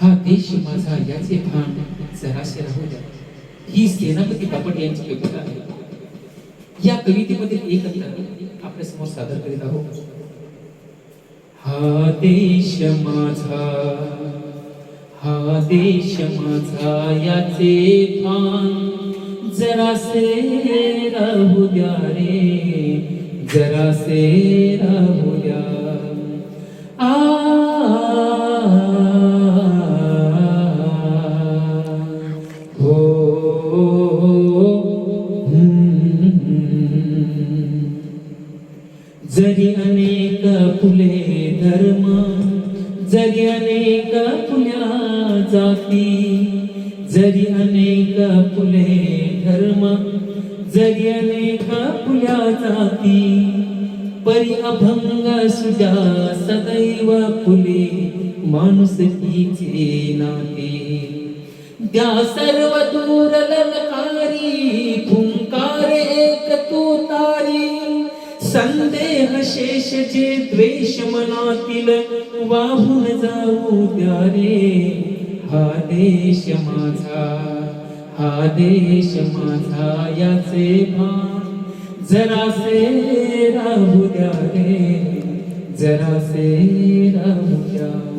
हा देश माझा याचे भान जराशे राहू द्या. ही सेनापती बापट यांची कविता आहे. या कवितेमधील एक अंतर आपल्या समोर सादर करीत आहोत. हा देश माझा, हा देश माझा याचे भान जरासे राहू द्या रे, जरासे राहू द्या. जरी अनेक फुले धर्म जरी अनेक फुल्या जाती जरी अनेक फुले धर्म जरी अनेक फुल्या जाती. परी अभंग सुजा सदैव फुले माणुसकीचे नाते. द्या सर्व दूर ललकारी फुंकार एक तोता संदेह शेष जे द्वेष मनातील वाहून जाऊ द्या रे. हा देश माझा हा देश माझा याचे भान जरासे राहू द्या रे. जरासे राहू द्या.